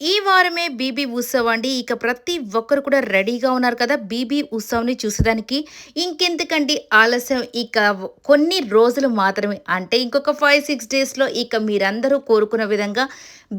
ఈ వారమే బీబీ ఉత్సవ్ అండి. ఇక ప్రతి ఒక్కరు కూడా రెడీగా ఉన్నారు కదా బీబీ ఉత్సవ్ని చూసేదానికి. ఇంకెందుకండి ఆలస్యం? ఇక కొన్ని రోజులు మాత్రమే. అంటే ఇంకొక ఫైవ్ సిక్స్ డేస్లో ఇక మీరందరూ కోరుకున్న విధంగా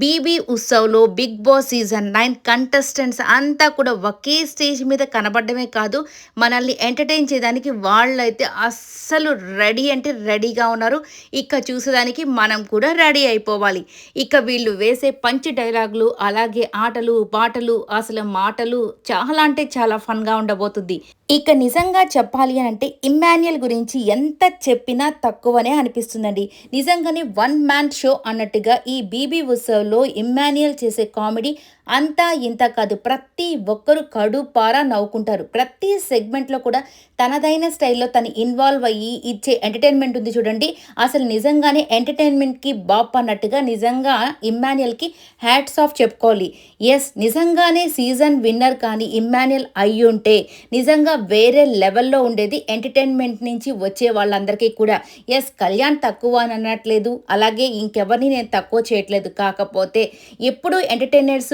BB ఉత్సవ్లో Bigg Boss season nine contestants అంతా కూడా ఒకే స్టేజ్ మీద కనబడమే కాదు మనల్ని ఎంటర్టైన్ చేయడానికి వాళ్ళైతే అస్సలు రెడీ అంటే రెడీగా ఉన్నారు. ఇక చూసేదానికి మనం కూడా రెడీ అయిపోవాలి. ఇక వీళ్ళు వేసే పంచ్ డైలాగులు అలాగే ఆటలు పాటలు అసలు మాటలు చాలా అంటే చాలా ఫన్గా ఉండబోతుంది. ఇక నిజంగా చెప్పాలి అని అంటే ఇమ్మాన్యుయల్ గురించి ఎంత చెప్పినా తక్కువనే అనిపిస్తుందండి. నిజంగానే వన్ మ్యాన్ షో అన్నట్టుగా ఈ బీబీ ఉత్సవ్లో ఇమ్మాన్యుయల్ చేసే కామెడీ అంతా ఇంత కాదు. ప్రతి ఒక్కరు కడుపారా నవ్వుకుంటారు. ప్రతి సెగ్మెంట్లో కూడా తనదైన స్టైల్లో తను ఇన్వాల్వ్ అయ్యి ఇచ్చే ఎంటర్టైన్మెంట్ ఉంది చూడండి. అసలు నిజంగానే ఎంటర్టైన్మెంట్కి బాప్ అన్నట్టుగా నిజంగా ఇమ్మాన్యుయల్కి హ్యాట్స్ ఆఫ్ చెప్పుకోవాలి. ఎస్ నిజంగానే సీజన్ విన్నర్ కానీ ఇమ్మాన్యుయల్ ఉంటే నిజంగా వేరే లెవెల్లో ఉండేది ఎంటర్టైన్మెంట్ నుంచి వచ్చే వాళ్ళందరికీ కూడా. ఎస్ కళ్యాణ్ తక్కువ అని అనట్లేదు. అలాగే ఇంకెవరిని నేను తక్కువ చేయట్లేదు. కాకపోతే ఎప్పుడు ఎంటర్టైనర్స్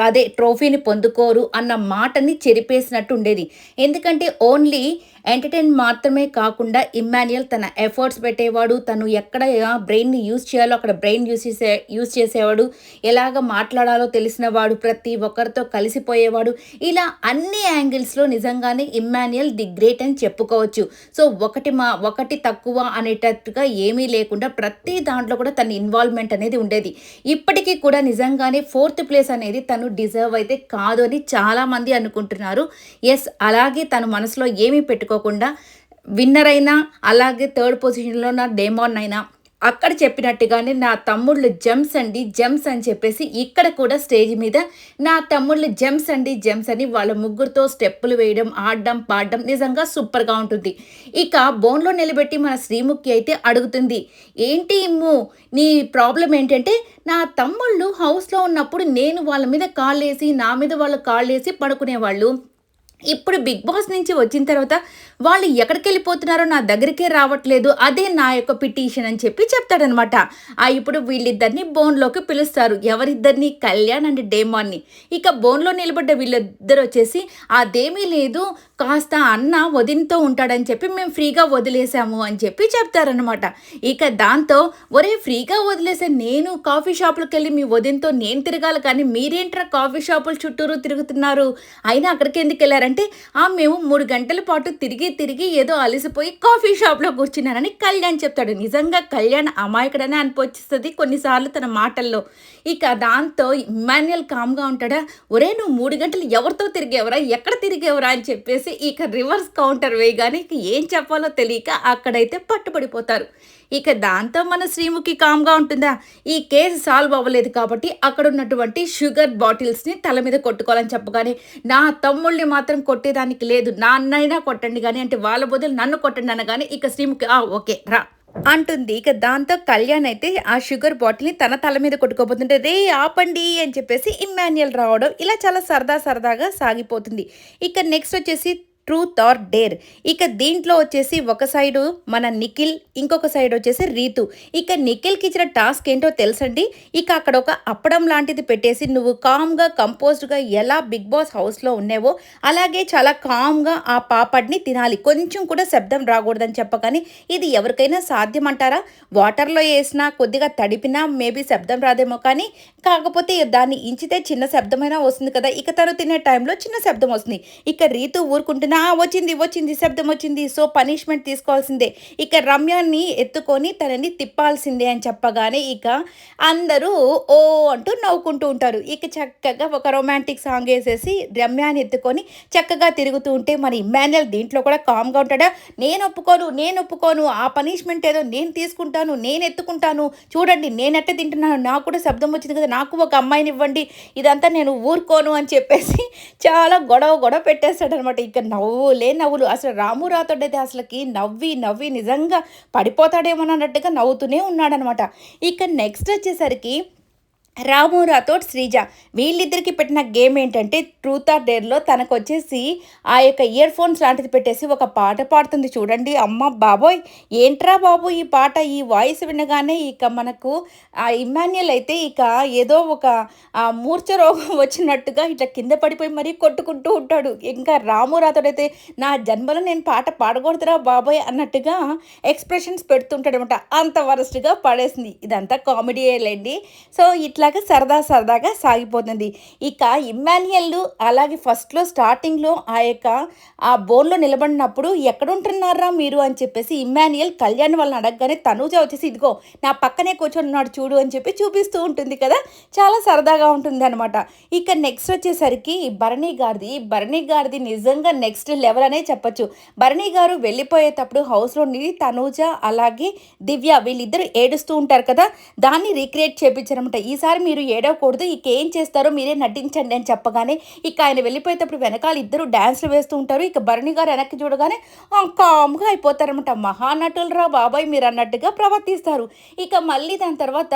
అదే ట్రోఫీని పొందుకోరు అన్న మాటని చెరిపేసినట్టు ఉండేది ఎందుకంటే ఓన్లీ ఎంటర్టైన్ మాత్రమే కాకుండా ఇమ్మాన్యుయల్ తన ఎఫర్ట్స్ పెట్టేవాడు తను ఎక్కడ బ్రెయిన్ని యూజ్ చేయాలో అక్కడ బ్రెయిన్ యూజ్ చేసే యూజ్ చేసేవాడు ఎలాగ మాట్లాడాలో తెలిసిన వాడు ప్రతి ఒక్కరితో కలిసిపోయేవాడు. ఇలా అన్ని యాంగిల్స్లో నిజంగానే ఇమ్మాన్యుయల్ ది గ్రేట్ అని చెప్పుకోవచ్చు. సో ఒకటి మా ఒకటి తక్కువ అనేటట్టుగా ఏమీ లేకుండా ప్రతి దాంట్లో కూడా తన ఇన్వాల్వ్మెంట్ అనేది ఉండేది. ఇప్పటికీ కూడా నిజంగానే ఫోర్త్ ప్లేస్ అనేది తను డిజర్వ్ అయితే కాదు అని చాలామంది అనుకుంటున్నారు. ఎస్ అలాగే తను మనసులో ఏమీ పెట్టుకోకుండా విన్నర్ అయినా అలాగే థర్డ్ పొజిషన్లో ఉన్న డేమాన్ అయినా అక్కడ చెప్పినట్టుగానే నా తమ్ముళ్ళు జెమ్స్ అండి జెమ్స్ అని చెప్పేసి ఇక్కడ కూడా స్టేజ్ మీద నా తమ్ముళ్ళు జెమ్స్ అండి జెమ్స్ అని వాళ్ళ ముగ్గురితో స్టెప్పులు వేయడం ఆడడం పాడడం నిజంగా సూపర్గా ఉంటుంది. ఇక బోన్లో నిలబెట్టి మన శ్రీముఖి అయితే అడుగుతుంది ఏంటి ఇమ్ము నీ ప్రాబ్లం ఏంటంటే నా తమ్ముళ్ళు హౌస్లో ఉన్నప్పుడు నేను వాళ్ళ మీద కాళ్ళేసి నా మీద వాళ్ళు కాళ్ళేసి పడుకునేవాళ్ళు ఇప్పుడు బిగ్ బాస్ నుంచి వచ్చిన తర్వాత వాళ్ళు ఎక్కడికి వెళ్ళిపోతున్నారో నా దగ్గరికే రావట్లేదు అదే నా యొక్క పిటిషన్ అని చెప్పి చెప్తాడనమాట. ఆ ఇప్పుడు వీళ్ళిద్దరిని బోన్లోకి పిలుస్తారు. ఎవరిద్దరిని? కళ్యాణ్ అండ్ డేమాన్ని. ఇక బోన్లో నిలబడ్డ వీళ్ళిద్దరు వచ్చేసి అదేమీ లేదు కాస్త అన్న వదినతో ఉంటాడని చెప్పి మేము ఫ్రీగా వదిలేసాము అని చెప్పి చెప్తారనమాట. ఇక దాంతో ఒరే ఫ్రీగా వదిలేసే నేను కాఫీ షాపులకు వెళ్ళి మీ వదినతో నేను తిరగాలి కానీ మీరేంట్రా కాఫీ షాపుల చుట్టూరు తిరుగుతున్నారు? అయినా అక్కడికి ఎందుకు అంటే ఆ మేము మూడు గంటల పాటు తిరిగి తిరిగి ఏదో అలసిపోయి కాఫీ షాప్లో కూర్చున్నానని కళ్యాణ్ చెప్తాడు. నిజంగా కళ్యాణ్ అమాయకుడనే అనిపించిస్తుంది కొన్నిసార్లు తన మాటల్లో. ఇక దాంతో ఇమాన్యుయల్ కామ్గా ఉంటాడా? ఒరే నువ్వు మూడు గంటలు ఎవరితో తిరిగేవరా? ఎక్కడ తిరిగేవరా? అని చెప్పేసి ఇక రివర్స్ కౌంటర్ వేయగానే ఇక ఏం చెప్పాలో తెలియక అక్కడైతే పట్టుబడిపోతారు. ఇక దాంతో మన శ్రీముఖి కామ్గా ఉంటుందా? ఈ కేసు సాల్వ్ అవ్వలేదు కాబట్టి అక్కడ ఉన్నటువంటి షుగర్ బాటిల్స్ని తల మీద కొట్టుకోవాలని చెప్పగానే నా తమ్ముళ్ళని మాత్రం కొట్టేదానికి లేదు. నాన్నైనా కొట్టండి కానీ అంటే వాళ్ళ బదులు నన్ను కొట్టండి అనగానే ఇక శ్రీముఖి ఆ ఓకే రా. అంటుంది. ఇక దాంతో కళ్యాణ్ అయితే ఆ షుగర్ బాటిల్ని తన తల మీద కొట్టుకోబోతుంటే రే ఆపండి అని చెప్పేసి ఇమ్మాన్యుయల్ రావడం ఇలా చాలా సరదా సరదాగా సాగిపోతుంది. ఇక నెక్స్ట్ వచ్చేసి ట్రూత్ ఆర్ డేర్ ఇక దీంట్లో వచ్చేసి ఒక సైడు మన నిఖిల్ ఇంకొక సైడ్ వచ్చేసి రీతు. ఇక నిఖిల్కి ఇచ్చిన టాస్క్ ఏంటో తెలుసండి? ఇక అక్కడ ఒక అప్పడం లాంటిది పెట్టేసి నువ్వు కామ్గా కంపోజ్డ్గా ఎలా బిగ్ బాస్ హౌస్లో ఉన్నావో అలాగే చాలా కామ్గా ఆ పాపడ్ని తినాలి. కొంచెం కూడా శబ్దం రాకూడదని చెప్పగానే ఇది ఎవరికైనా సాధ్యం అంటారా వాటర్లో వేసినా కొద్దిగా తడిపినా మేబీ శబ్దం రాదేమో కానీ కాకపోతే దాన్ని ఇంచితే చిన్న శబ్దమైనా వస్తుంది కదా. ఇక తను తినే టైంలో చిన్న శబ్దం వస్తుంది. ఇక రీతు ఊరుకుంటున్నా నా వచ్చింది వచ్చింది శబ్దం వచ్చింది సో పనిష్మెంట్ తీసుకోవాల్సిందే. ఇక రమ్యాన్ని ఎత్తుకొని తనని తిప్పాల్సిందే అని చెప్పగానే ఇక అందరూ ఓ అంటూ నవ్వుకుంటూ ఉంటారు. ఇక చక్కగా ఒక రొమాంటిక్ సాంగ్ వేసేసి రమ్యాన్ని ఎత్తుకొని చక్కగా తిరుగుతూ ఉంటే మరి ఇమాన్యుయల్ దీంట్లో కూడా కామ్గా ఉంటాడా? నేను ఒప్పుకోను నేను ఒప్పుకోను ఆ పనిష్మెంట్ ఏదో నేను తీసుకుంటాను నేను ఎత్తుకుంటాను. చూడండి నేనట్టే తింటున్నాను నాకు కూడా శబ్దం వచ్చింది కదా నాకు ఒక అమ్మాయిని ఇవ్వండి ఇదంతా నేను ఊరుకోను అని చెప్పేసి చాలా గొడవ గొడవ పెట్టేస్తాడనమాట. ఇక నవ్వులే నవ్వులు. అసలు రాము రాతోడైతే అసలుకి నవ్వి నవ్వి నిజంగా పడిపోతాడేమో అన్నట్టుగా నవ్వుతూనే ఉన్నాడనమాట. ఇక నెక్స్ట్ వచ్చేసరికి రాము రాథోడ్ శ్రీజ. వీళ్ళిద్దరికి పెట్టిన గేమ్ ఏంటంటే ట్రూత్ ఆర్ డేర్లో తనకు వచ్చేసి ఆ యొక్క ఇయర్ ఫోన్స్ లాంటిది పెట్టేసి ఒక పాట పాడుతుంది చూడండి. అమ్మ బాబోయ్ ఏంట్రా బాబు ఈ పాట? ఈ వాయిస్ వినగానే ఇక మనకు ఆ ఇమాన్యుల్ అయితే ఇక ఏదో ఒక మూర్ఛ రోగం వచ్చినట్టుగా ఇట్లా కింద పడిపోయి మరీ కొట్టుకుంటూ ఉంటాడు. ఇంకా రాము రాథోడ్ అయితే నా జన్మలో నేను పాట పాడకూడదురా బాబోయ్ అన్నట్టుగా ఎక్స్ప్రెషన్స్ పెడుతుంటాడనమాట. అంత వరస్ట్గా పడేసింది. ఇదంతా కామెడీయేలేండి సో ఇట్లా ఇలాగ సరదా సరదాగా సాగిపోతుంది. ఇక ఇమ్మాన్యుయల్ అలాగే ఫస్ట్లో స్టార్టింగ్లో ఆ యొక్క ఆ బోన్లో నిలబడినప్పుడు ఎక్కడుంటున్నారా మీరు? అని చెప్పేసి ఇమ్మాన్యుయల్ కళ్యాణ్ వాళ్ళని అడగగానే తనూజ వచ్చేసి ఇదిగో నా పక్కనే కూర్చొని ఉన్నాడు చూడు అని చెప్పి చూపిస్తూ ఉంటుంది కదా. చాలా సరదాగా ఉంటుంది అనమాట ఇక నెక్స్ట్ వచ్చేసరికి భరణి గారిది. భరణి గారిది నిజంగా నెక్స్ట్ లెవెల్ అనే చెప్పచ్చు. భరణి గారు వెళ్ళిపోయేటప్పుడు హౌస్లో నిధి తనూజ అలాగే దివ్య వీళ్ళిద్దరూ ఏడుస్తూ ఉంటారు కదా. దాన్ని రీక్రియేట్ చేయించారనమాట ఈసారి ఈసారి మీరు ఏడవకూడదు ఇక ఏం చేస్తారో మీరే నటించండి అని చెప్పగానే ఇక ఆయన వెళ్ళిపోయేటప్పుడు వెనకాల ఇద్దరు డ్యాన్స్లు వేస్తూ ఉంటారు. ఇక భరణి గారు వెనక్కి చూడగానే కామ్గా అయిపోతారనమాట మహానటులు రా బాబాయ్ మీరు అన్నట్టుగా ప్రవర్తిస్తారు. ఇక మళ్ళీ దాని తర్వాత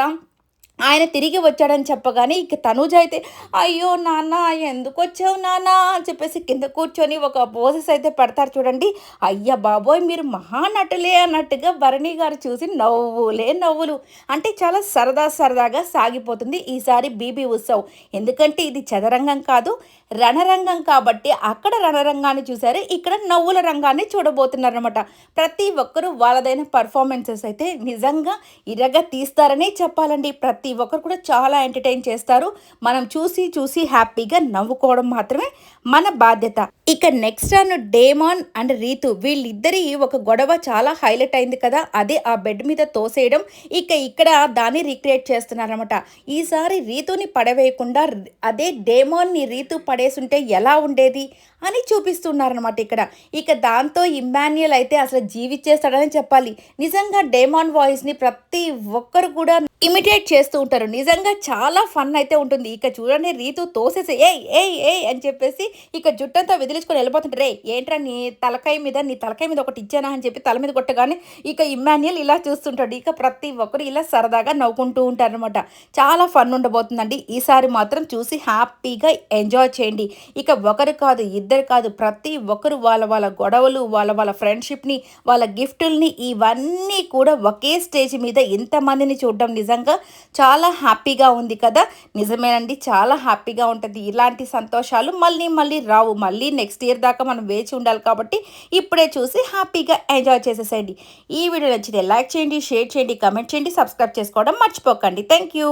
ఆయన తిరిగి వచ్చాడని చెప్పగానే ఇక తనుజ అయితే అయ్యో నాన్న ఎందుకు వచ్చావు నాన్న? అని చెప్పేసి కింద కూర్చొని ఒక పోసెస్ అయితే పెడతారు చూడండి. అయ్య బాబోయ్ మీరు మహానటులే అన్నట్టుగా భరణి గారు చూసి నవ్వులే నవ్వులు. అంటే చాలా సరదా సరదాగా సాగిపోతుంది ఈసారి బీబీ ఉత్సవ్. ఎందుకంటే ఇది చదరంగం కాదు రణరంగం కాబట్టి అక్కడ రణరంగాన్ని చూశారు ఇక్కడ నవ్వుల రంగాన్ని చూడబోతున్నారు అనమాట ప్రతి ఒక్కరూ వాళ్ళదైన పర్ఫార్మెన్సెస్ అయితే నిజంగా ఇరగ తీస్తారనే చెప్పాలండి ప్రతి ప్రతి ఒక్కరు కూడా చాలా ఎంటర్టైన్ చేస్తారు. మనం చూసి చూసి హ్యాపీగా నవ్వుకోవడం మాత్రమే మన బాధ్యత. ఇక నెక్స్ట్ అను డేమాన్ అండ్ రీతు వీళ్ళిద్దరి ఒక గొడవ చాలా హైలైట్ అయింది కదా. అదే ఆ బెడ్ మీద తోసేయడం. ఇక ఇక్కడ దాన్ని రీక్రియేట్ చేస్తున్నారనమాట ఈసారి రీతుని పడవేయకుండా అదే డేమాన్ని రీతు పడేసుంటే ఎలా ఉండేది అని చూపిస్తున్నారనమాట ఇక్కడ. ఇక దాంతో ఇమ్మాన్యుయల్ అయితే అసలు జీవిచ్చేస్తాడని చెప్పాలి. నిజంగా డేమాన్ వాయిస్ని ప్రతి ఒక్కరు కూడా ఇమిటేట్ చేస్తూ ఉంటారు. నిజంగా చాలా ఫన్ అయితే ఉంటుంది. ఇక చూడండి రీతు తోసేసి ఏ ఏ ఏ అని చెప్పేసి ఇక జుట్టంతా విదిలించుకొని వెళ్ళిపోతుంటారు రే ఏంట్రా నీ తలకాయ మీద నీ తలకాయ మీద ఒకటి ఇచ్చానా అని చెప్పి తల మీద కొట్టగానే ఇక ఇమ్మాన్యుయల్ ఇలా చూస్తుంటాడు. ఇక ప్రతి ఒక్కరు ఇలా సరదాగా నవ్వుకుంటూ ఉంటారు అనమాట చాలా ఫన్ ఉండబోతుందండి. ఈసారి మాత్రం చూసి హ్యాపీగా ఎంజాయ్ చేయండి. ఇక ఒకరు కాదు ఇద్దరు కాదు ప్రతి ఒక్కరు వాళ్ళ వాళ్ళ గొడవలు వాళ్ళ వాళ్ళ ఫ్రెండ్షిప్ని వాళ్ళ గిఫ్టుల్ని ఇవన్నీ కూడా ఒకే స్టేజ్ మీద ఇంతమందిని చూడడం నిజంగా చాలా హ్యాపీగా ఉంది కదా? నిజమేనండి చాలా హ్యాపీగా ఉంటుంది. ఇలాంటి సంతోషాలు మళ్ళీ మళ్ళీ రావు. మళ్ళీ నెక్స్ట్ ఇయర్ దాకా మనం వేచి ఉండాలి కాబట్టి ఇప్పుడే చూసి హ్యాపీగా ఎంజాయ్ చేసేసేయండి. ఈ వీడియో నచ్చితే లైక్ చేయండి షేర్ చేయండి కమెంట్ చేయండి సబ్స్క్రైబ్ చేసుకోవడం మర్చిపోకండి. Thank you